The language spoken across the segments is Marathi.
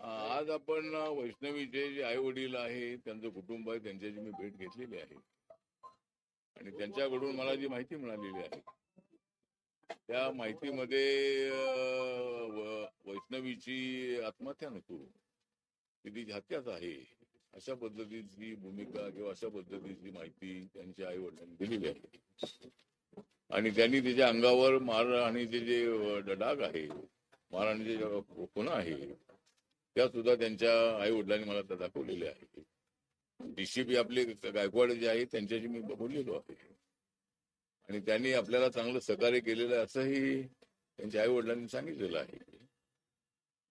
आज आपण वैष्णवीचे जे आई वडील आहे त्यांचं कुटुंब आहे त्यांच्याची मी भेट घेतलेली आहे. आणि त्यांच्याकडून मला जी माहिती मिळालेली आहे त्या माहितीमध्ये वैष्णवीची आत्महत्या नको. ती तिची हत्याच आहे अशा पद्धतीची भूमिका किंवा अशा पद्धतीची माहिती त्यांच्या आई वडिलांनी दिलेली आहे. आणि त्यांनी त्याच्या अंगावर मार आणि जे डडाग डाग आहे महाराणीचे जे खुणा आहे त्या सुद्धा त्यांच्या आई वडिलांनी मला त्या दाखवलेल्या आहे डीसीपी आपले गायकवाड जे आहे त्यांच्याशी मी बोललेलो आहे. आणि त्यांनी आपल्याला चांगलं सहकार्य केलेलं असंही त्यांच्या आई वडिलांनी सांगितलेलं आहे.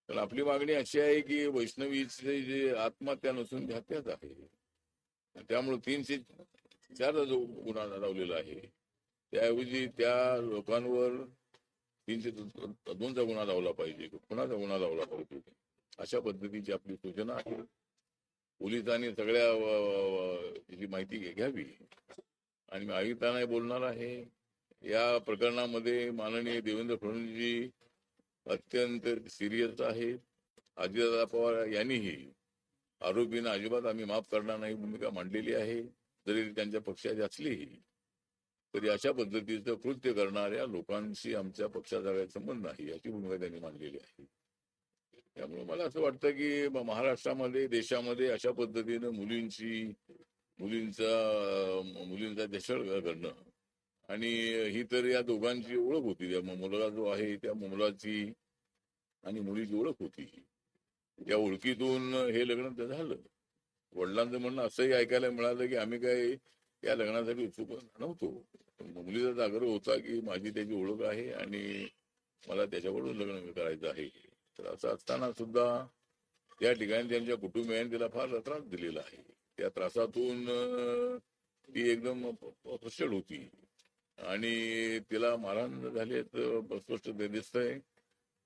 तर आपली मागणी अशी आहे की वैष्णवीचे जे आत्महत्या नसून ती हत्याच आहे. त्यामुळे तीनशे चार जो गुन्हा लावलेला आहे त्याऐवजी त्या लोकांवर तीनशे दोनचा गुन्हा लावला पाहिजे कुणाचा गुन्हा लावला पाहिजे अशा पद्धतीची आपली सूचना आहे. पोलिसांनी सगळ्या याची माहिती घ्यावी. आणि मी आयुक्तांना बोलणार आहे. या प्रकरणामध्ये माननीय देवेंद्र फडणवीसजी अत्यंत सिरियस आहे. अजितदादा पवार यांनीही आरोपींना अजिबात आम्ही माफ करणार नाही भूमिका मांडलेली आहे. जरी त्यांच्या पक्षाची असलीही तरी अशा पद्धतीचं कृत्य करणाऱ्या लोकांशी आमच्या पक्षाचा काही संबंध नाही याची भूमिका त्यांनी मांडलेली आहे. त्यामुळे मला असं वाटतं की महाराष्ट्रामध्ये देशामध्ये अशा पद्धतीनं मुलींची मुलींचा मुलींचा देशळ करणं आणि ही तर या दोघांची ओळख होती. त्या मुलगा जो आहे त्या मुलाची आणि मुलीची ओळख होती. या ओळखीतून हे लग्न झालं. वडिलांचं म्हणणं असंही ऐकायला मिळालं की आम्ही काय या लग्नासाठी उत्सुक नव्हतो. मुलीचा आग्रह होता की माझी त्याची ओळख आहे आणि मला त्याच्याकडून लग्न करायचं आहे. तर असं असताना सुद्धा त्या ठिकाणी त्यांच्या कुटुंबियांनी तिला फार त्रास दिलेला आहे. त्या त्रासातून ती एकदम फ्रस्ट्रेट होती. आणि तिला मारहाण झाली स्पष्ट दिसतंय.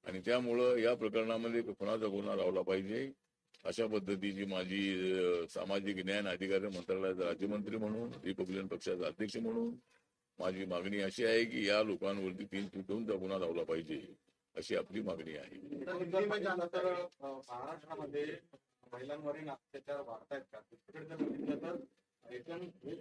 आणि त्यामुळं या प्रकरणामध्ये खुनाचा गुन्हा लावला पाहिजे. अशा पद्धतीची माझी सामाजिक न्याय आणि अधिकारी मंत्रालयाचा राज्यमंत्री म्हणून रिपब्लिकन पक्षाचा अध्यक्ष म्हणून माझी मागणी अशी आहे की या लोकांवरती तीन दोनचा गुन्हा लावला पाहिजे अशी आपली मागणी आहे. महाराष्ट्रामध्ये महिलांवरील अत्याचार वाढतायत का?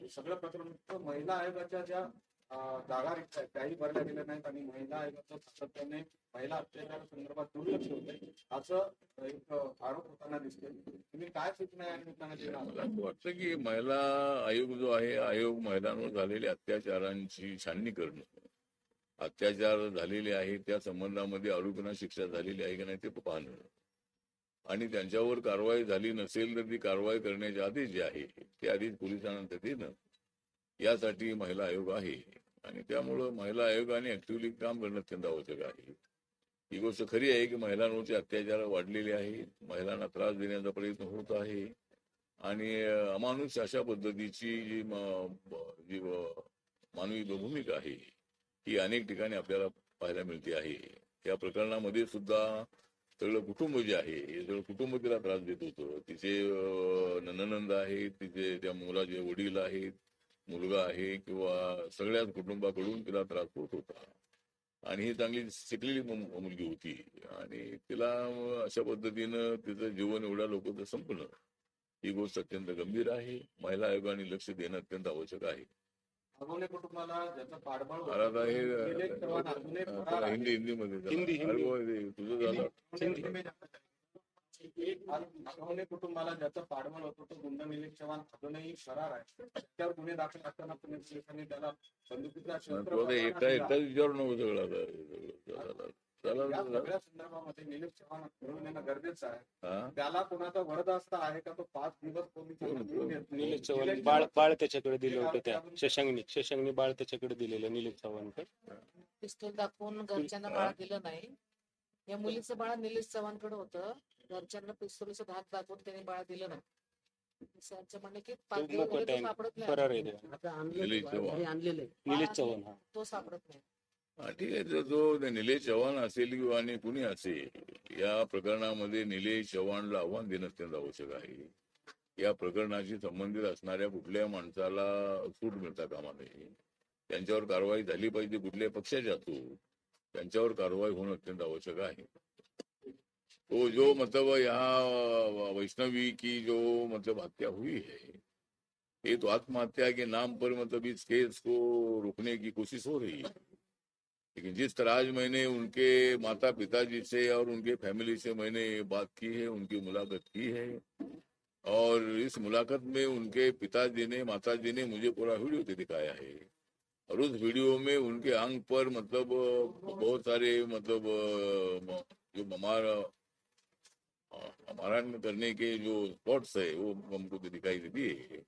सगळं प्रकरण महिला आयोगाच्या ज्या जागा रिक्त आहेत. त्याही भरल्या गेल्या नाहीत आणि महिला आयोगाचं सातत्याने महिला अत्याचार संदर्भात दुर्लक्ष होते असं एक आरोप होताना दिसतोय. तुम्ही काय सूचना या निमित्तानं मला असं वाटतं की महिला आयोग जो आहे आयोग महिलांवर झालेल्या अत्याचारांची छाननी करणं. अत्याचार झालेले आहे त्या संबंधामध्ये आरोपींना शिक्षा झालेली आहे की नाही ते पाहणं. आणि त्यांच्यावर कारवाई झाली नसेल तर ती कारवाई करण्याचे आदेश जे आहे ते आधीच पोलिसांना देणं. यासाठी महिला आयोग आहे. आणि त्यामुळं महिला आयोगाने ऍक्टिव्हली काम करणं अत्यंत आवश्यक आहे. ही गोष्ट खरी आहे की महिलांवरचे अत्याचार वाढलेले आहेत. महिलांना त्रास देण्याचा प्रयत्न होत आहे. आणि अमानुष अशा पद्धतीची जी जी मानवी भूमिका आहे ही अनेक ठिकाणी आपल्याला पाहायला मिळते आहे. या प्रकरणामध्ये सुद्धा सगळं कुटुंब जे आहे हे सगळं कुटुंब तिला त्रास देत होतं. तिचे नननंद आहेत तिचे त्या मुलाचे वडील आहेत. मुलगा आहे किंवा सगळ्याच कुटुंबाकडून तिला त्रास होत होता. आणि ही चांगली शिकलेली मुलगी होती. आणि तिला अशा पद्धतीनं तिचं जीवन एवढ्या लोक संपलं. ही गोष्ट अत्यंत गंभीर आहे. महिला आयोगाने लक्ष देणं अत्यंत आवश्यक आहे. हिंदी हिंदी मध्ये जरा. हिंदी, हिंदी. अरे वा, तुझं झालं अगोले कुटुंबाला ज्याचं पाठबळ होतं तो गुंड निलेश चव्हाण अजूनही फरार आहे त्याच्यावर गुन्हे दाखल असताना पुणे पोलिसांनी त्याला बंदुकीचा. सगळ्या संदर्भामध्ये निलेश चव्हाण मिळून येणं गरजेचं आहे हा? त्याला कोणाचा वरदहस्त आहे का तो पाच दिवस नाही. निलेश चव्हाण बाळ चव्हाण- बाळ त्याच्याकडे दिलं होतं त्या शशांकनी शशांकनी बाळ त्याच्याकडे दिलेलं निलेश चव्हाणकडे पिस्तूल दाखवून घरच्यांना बाळा दिलं नाही या मुलीचं बाळ निलेश चव्हाणकडे होतं. घरच्यांना पिस्तुलीचं धाक दाखवून त्याने बाळा दिलं नाही. म्हणणं की पाच दिवस तो. सापडत नाही. ते. आता निलेश आणलेले चव्हाण. घरी आणलेले निलेश चव्हाण हा. तो सापडत नाही. हा, ठीक आहे तर जो निलेश चव्हाण असेल किंवा आणि कुणी असेल या प्रकरणामध्ये निलेश चव्हाणला आव्हान देणं अत्यंत आवश्यक आहे. या प्रकरणाशी संबंधित असणाऱ्या कुठल्या माणसाला सूट मिळता कामा नये. त्यांच्यावर कारवाई झाली पाहिजे कुठल्याही पक्षाच्या असो त्यांच्यावर कारवाई होणं अत्यंत आवश्यक आहे. तो जो मतलब यहाँ वैष्णवी की जो मतलब हत्या हुई है, ये तो आत्महत्या के नाम पर मतलब इस केस को रोकने की कोशिश हो रही है। लेकिन जिस तरह आज मैंने उनके माता पिताजी से और उनके फैमिली से मैंने बात की है, उनकी मुलाकात की है, और इस मुलाकात में उनके पिताजी ने, माताजी ने मुझे पूरा वीडियो दिखाया है। और उस वीडियो में उनके अंग पर मतलब बहुत सारे मतलब जो हमारा हमारा करने के जो स्पॉट्स है, वो हमको दिखाई देती है।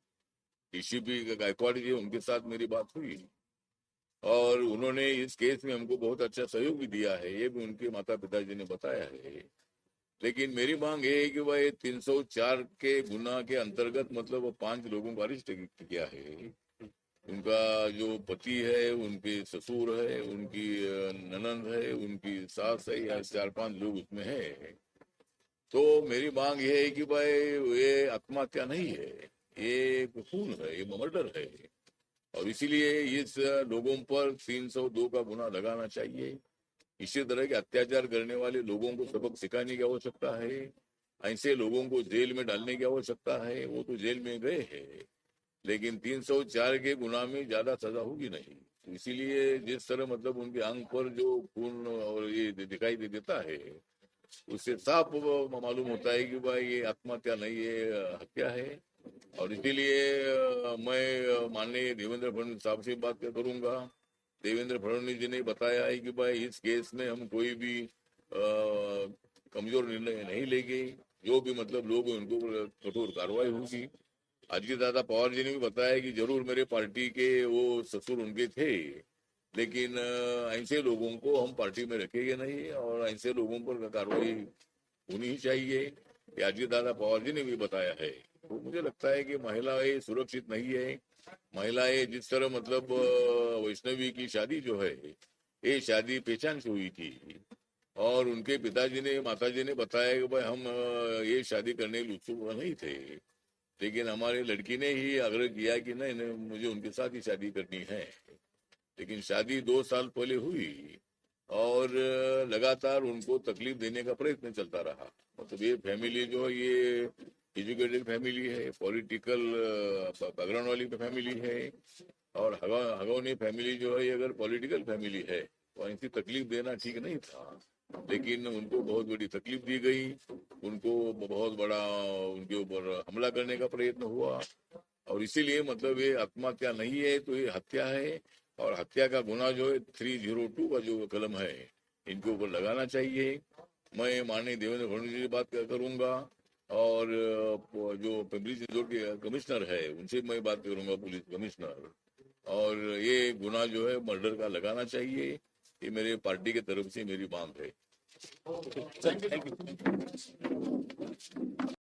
डीसीपी गायकवाड़ जी, उनके साथ मेरी बात हुई। और उन्होंने इस केस में हमको बहुत अच्छा सहयोग भी दिया है, ये भी उनके माता पिताजी ने बताया है। लेकिन मेरी मांग ये है कि भाई 304 के गुना के अंतर्गत मतलब पाँच लोगों को अरेस्ट किया है। उनका जो पति है, उनके ससुर है, उनकी ननंद है, उनकी सास है, या चार पाँच लोग उसमें है। तो मेरी मांग ये है कि भाई, ये आत्महत्या नहीं है, ये खून है, ये मर्डर है। और इसीलिए इस लोगों पर 302 का गुना लगाना चाहिए। इसी तरह के अत्याचार करने वाले लोगों को सबक सिखाने की आवश्यकता है। ऐसे लोगों को जेल में डालने की आवश्यकता है, वो तो जेल में गए हैं। लेकिन 304 के गुना में ज़्यादा सजा होगी नहीं। इसीलिए जिस तरह मतलब उनके अंग पर जो खून और ये दिखाई दे देता है उससे साफ़ मालूम होता है कि भाई ये आत्महत्या नहीं ये हत्या है। और इसीलिए मैं माननीय देवेंद्र फडणवीस साहब से बात करूँगा। देवेंद्र फडणवीस जी ने बताया है कि भाई इस केस में हम कोई भी कमज़ोर निर्णय नहीं लेंगे। जो भी मतलब लोग हैं, उनको कठोर कार्रवाई होगी। अजीत दादा पवार जी ने भी बताया कि ज़रूर मेरे पार्टी के वो ससुर उनके थे, लेकिन ऐसे लोगों को हम पार्टी में रखेंगे नहीं और ऐसे लोगों पर कार्रवाई होनी ही चाहिए, ये अजीत दादा पवार जी ने भी बताया है। तो मुझे लगता है कि महिलाएँ सुरक्षित नहीं है, महिलाएँ जिस तरह मतलब वैष्णवी की शादी जो है, ये शादी पहचान से हुई थी और उनके पिताजी ने, माताजी ने बताया कि भाई हम ये शादी करने के उत्सुक नहीं थे। लेकिन हमारे लड़की ने ही आग्रह किया कि नहीं नहीं, मुझे उनके साथ ही शादी करनी है। लेकिन शादी दो साल पहले हुई और लगातार उनको तकलीफ़ देने का प्रयत्न चलता रहा। मतलब ये फैमिली जो ये एजुकेटेड फैमिली है, पॉलिटिकल बैकग्राउंड वाली फैमिली है और हगा हगौनी फैमिली जो है अगर पॉलिटिकल फैमिली है तो ऐसी तकलीफ़ देना ठीक नहीं था। लेकिन उनको बहुत बड़ी तकलीफ़ दी गई उनको बहुत बड़ा उनके ऊपर हमला करने का प्रयत्न हुआ। और इसीलिए मतलब ये आत्महत्या नहीं है तो ये हत्या है। और हत्या का गुना जो है थ्री ज़ीरो टू का जो कलम है, इनके ऊपर लगाना चाहिए। मैं माननीय देवेंद्र फडणवीस से बात करूँगा। और जो पब्लिक रिजोर्ट के कमिश्नर है, उनसे मैं बात करूँगा, पुलिस कमिश्नर। और ये गुना जो है, मर्डर का लगाना चाहिए। ये मेरे पार्टी की तरफ़ से मेरी मांग है। Thank you.